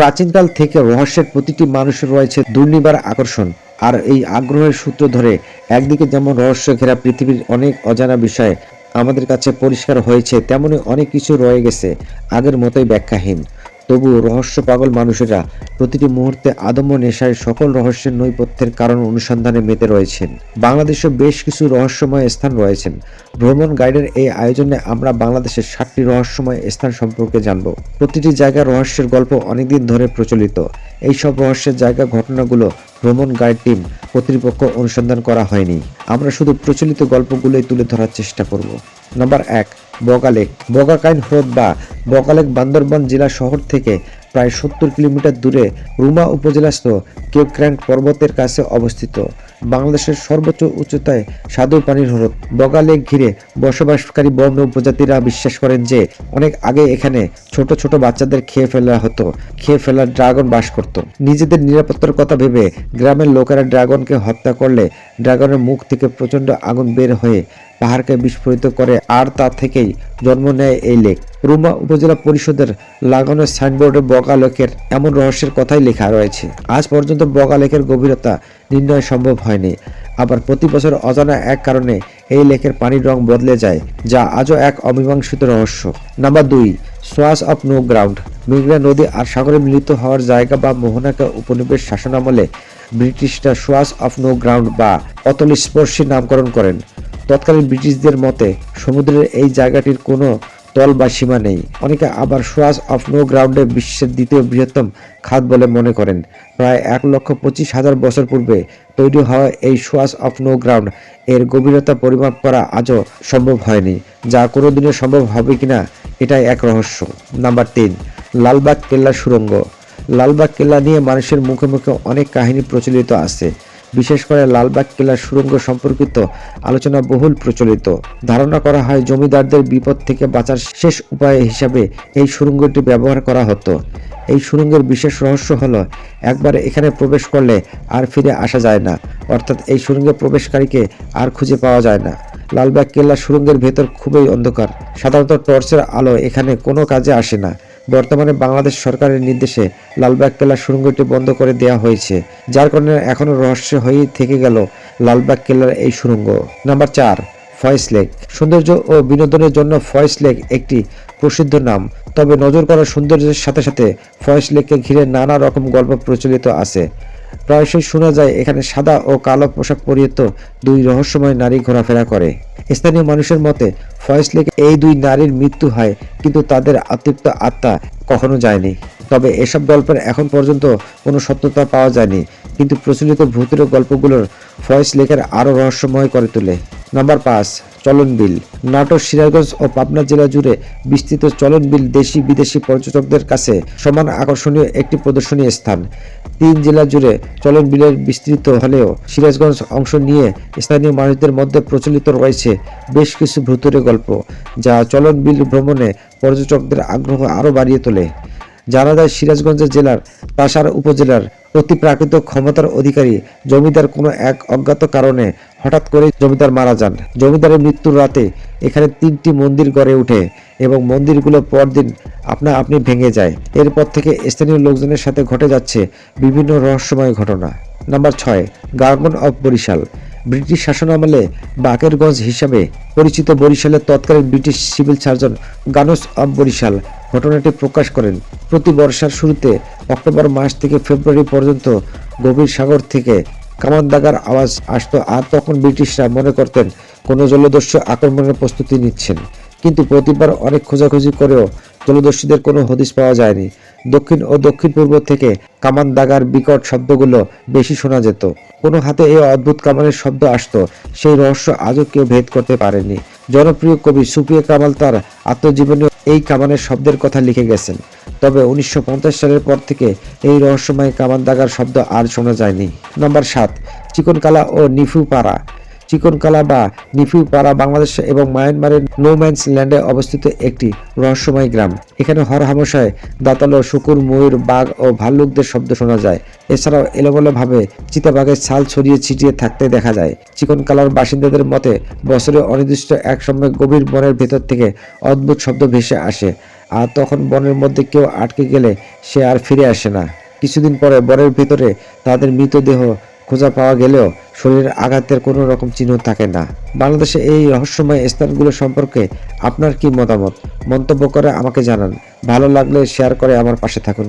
প্রাচীনকাল থেকে রহস্যের প্রতিটি মানুষের রয়েছে দুর্নিবার আকর্ষণ। আর এই আগ্রহের সূত্র ধরে একদিকে যেমন রহস্য ঘেরা পৃথিবীর অনেক অজানা বিষয় আমাদের কাছে পরিষ্কার হয়েছে, তেমনি অনেক কিছু রয়ে গেছে, আগের মতোই ব্যাখ্যাহীন। তবু রহস্য পাগল মানুষেরা প্রতিটি মুহূর্তে আদম্য নেশায় সকল রহস্যের নৈপথ্যের কারণ অনুসন্ধানে মেতে রয়েছেন। বাংলাদেশে বেশ কিছু রহস্যময় স্থান রয়েছেন। ভ্রমণ গাইডের এই আয়োজনে আমরা বাংলাদেশের সাতটি রহস্যময় স্থান সম্পর্কে জানব। প্রতিটি জায়গার রহস্যের গল্প অনেকদিন ধরে প্রচলিত। এই সব রহস্যের জায়গা ঘটনাগুলো ভ্রমণ গাইড টিম কর্তৃপক্ষ অনুসন্ধান করা হয়নি। আমরা শুধু প্রচলিত গল্পগুলোই তুলে ধরার চেষ্টা করব। নাম্বার এক বগালেক বগাকাইন হ্রদ বা বগালেক বান্দরবান জেলা শহর থেকে প্রায় সত্তর কিলোমিটার দূরে রুমা উপজেলাস্থ কেওক্র্যান্ট পর্বতের কাছে অবস্থিত। বাংলাদেশের সর্বোচ্চ উচ্চতায় স্বাদু পানির হ্রদ বগালেক ঘিরে বসবাসকারী বন্য উপজাতিরা বিশ্বাস করেন যে, অনেক আগে এখানে ছোট ছোট বাচ্চাদের খেয়ে ফেলা হতো, খেয়ে ফেলা ড্রাগন বাস করত। নিজেদের নিরাপত্তার কথা ভেবে গ্রামের লোকেরা ড্রাগনকে হত্যা করলে ড্রাগনের মুখ থেকে প্রচণ্ড আগুন বের হয়ে পাহাড়কে বিস্ফোরিত করে আর তা থেকেই জন্ম নেয় এই লেক। রুমা উপজেলা পরিষদের লাগানো সাইনবোর্ডে বগা লেকের এমন রহস্যের কথাই লেখা রয়েছে। আজ পর্যন্ত বগা লেকের গভীরতা নির্ণয় সম্ভব হয়নি। আবার প্রতি বছর অজানা এক কারণে এই লেকের পানির রং বদলে যায়, যা আজও এক অমীমাংসিত রহস্য। নাম্বার দুই সোয়াস অফ নো গ্রাউন্ড। মেঘনা নদী আর সাগরে মিলিত হওয়ার জায়গা বা মোহনাকে উপনিবেশ শাসনামলে ব্রিটিশরা সোয়াস অফ নো গ্রাউন্ড বা অতল স্পর্শী নামকরণ করেন। তৎকালীন ব্রিটিশদের মতে, সমুদ্রের এই জায়গাটির কোনো তল বা সীমা নেই। অনেকে আবার সোয়াস অফ নো গ্রাউন্ডে বিশ্বের দ্বিতীয় বৃহত্তম খাত বলে মনে করেন। প্রায় এক লক্ষ পঁচিশ হাজার বছর পূর্বে তৈরি হওয়া এই সোয়াস অফ নো গ্রাউন্ড এর গভীরতা পরিমাপ করা আজও সম্ভব হয়নি, যা কোনোদিনও সম্ভব হবে কিনা এটাই এক রহস্য। নাম্বার তিন, লালবাগ কেল্লা সুড়ঙ্গ। লালবাগ কেল্লা নিয়ে মানুষের মুখে মুখে অনেক কাহিনী প্রচলিত আছে। বিশেষ করে লালবাগ কেল্লার সুড়ঙ্গ সম্পর্কিত আলোচনা বহুল প্রচলিত। ধারণা করা হয় জমিদারদের বিপদ থেকে বাঁচার শেষ উপায় হিসাবে এই সুড়ঙ্গটি ব্যবহার করা হতো। এই সুড়ঙ্গের বিশেষ রহস্য হলো, একবার এখানে প্রবেশ করলে আর ফিরে আসা যায় না, অর্থাৎ এই সুড়ঙ্গে প্রবেশকারীকে আর খুঁজে পাওয়া যায় না। লালবাগ কেল্লা সুড়ঙ্গের ভেতর খুবই অন্ধকার, সাধারণত টর্চের আলো এখানে কোনো কাজে আসে না। বর্তমানে বাংলাদেশ সরকারের নির্দেশে লালবাগ কেল্লা সুড়ঙ্গটি বন্ধ করে দেওয়া হয়েছে, যার কারণে এখনও রহস্য হয়েই থেকে গেল লালবাগ কেল্লার এই সুড়ঙ্গ নাম্বার চার ফয়েস লেক। সৌন্দর্য ও বিনোদনের জন্য ফয়েস লেক একটি প্রসিদ্ধ নাম। তবে নজর করা সৌন্দর্যের সাথে সাথে ফয়েস লেককে ঘিরে নানা রকম গল্প প্রচলিত আছে। প্রায়শই শোনা যায়, এখানে সাদা ও কালো পোশাক পরিহিত দুই রহস্যময় নারী ঘোরাফেরা করে। স্থানীয় মানুষের মতে ফয়েস লেকে এই দুই নারীর মৃত্যু হয়, কিন্তু তাদের আতৃপ্ত আত্মা কখনো যায়নি। তবে এসব গল্পের এখন পর্যন্ত কোনো সত্যতা পাওয়া যায়নি, কিন্তু প্রচলিত ভূতের গল্পগুলোর ফয়েস লেকের আরও রহস্যময় করে তোলে। নাম্বার পাঁচ চলনবিল। নাটোর, সিরাজগঞ্জ ও পাবনা জেলা জুড়ে বিস্তৃত চলন বিল দেশি বিদেশি পর্যটকদের কাছে সমান আকর্ষণীয় একটি প্রদর্শনী স্থান। তিন জেলা জুড়ে চলন বিলের বিস্তৃত হলেও সিরাজগঞ্জ অংশ নিয়ে স্থানীয় মানুষদের মধ্যে প্রচলিত রয়েছে বেশ কিছু ভূতুরে গল্প, যা চলনবিল ভ্রমণে পর্যটকদের আগ্রহ আরও বাড়িয়ে তোলে। জানা যায় সিরাজগঞ্জ জেলার তাসার উপজেলার অতি প্রাকৃত ক্ষমতার অধিকারী জমিদার কোনো এক অজ্ঞাত কারণে হঠাৎ করে জমিদার মারা যান। জমিদারের মৃত্যুর রাতে এখানে তিনটি মন্দির গড়ে ওঠে এবং মন্দিরগুলো পরদিন আপনা আপনি ভেঙে যায়। এরপর থেকে স্থানীয় লোকজনের সাথে ঘটে যাচ্ছে বিভিন্ন রহস্যময় ঘটনা। নাম্বার ছয় গার্গন অফ বরিশাল। ব্রিটিশ শাসনামলে বাকেরগঞ্জ হিসাবে পরিচিত বরিশালের তৎকালীন British civil surgeon guns of Barisal ঘটনাটি প্রকাশ করেন। প্রতি বর্ষার শুরুতে অক্টোবর মাস থেকে ফেব্রুয়ারি পর্যন্ত গভীর সাগর থেকে কামান দাগার আওয়াজ আসতো আর তখন ব্রিটিশরা মনে করতেন কোনো জলদস্যু আক্রমণের প্রস্তুতি নিচ্ছেন। কিন্তু প্রতিবার অনেক খোঁজাখুঁজি করেও জলদস্যুদের কোনো হদিশ পাওয়া যায়নি। দক্ষিণ ও দক্ষিণ পূর্ব থেকে কামান দাগার বিকট শব্দগুলো বেশি শোনা যেত। কোনো হাতে এই অদ্ভুত কামানের শব্দ আসতো, সেই রহস্য আজও কেউ ভেদ করতে পারেনি। জনপ্রিয় কবি সুপিয়া কামাল তার আত্মজীবনী এই কামানের শব্দের কথা লিখে গেছেন। তবে উনিশশো পঞ্চাশ সালের পর থেকে এই রহস্যময় কামান দাগার শব্দ আর শোনা যায়নি। নম্বর সাত, চিকনকালা ও নিফুপাড়া। চিকনকালা বা নিফিউপাড়া বাংলাদেশ এবং মায়ানমারের নোম্যান্স ল্যান্ডে অবস্থিত একটি রহস্যময় গ্রাম। এখানে হরহামশায় দাতালো শুকুর, ময়ূর, বাঘ ও ভাল্লুকদের শব্দ শোনা যায়। এছাড়াও এলোমেলোভাবে চিতাবাঘের ছাল ছড়িয়ে ছিটিয়ে থাকতে দেখা যায়। চিকনকালার বাসিন্দাদের মতে, বছরে অনির্দিষ্ট এক সময় গভীর বনের ভেতর থেকে অদ্ভুত শব্দ ভেসে আসে, আর তখন বনের মধ্যে কেউ আটকে গেলে সে আর ফিরে আসে না। কিছুদিন পরে বনের ভেতরে তাদের মৃতদেহ খোঁজা পাওয়া গেলেও শরীরের আঘাতের কোনো রকম চিহ্ন থাকে না। বাংলাদেশে এই রহস্যময় স্থানগুলো সম্পর্কে আপনার কি মতামত? মন্তব্য করে আমাকে জানান। ভালো লাগলে শেয়ার করে আমার পাশে থাকুন।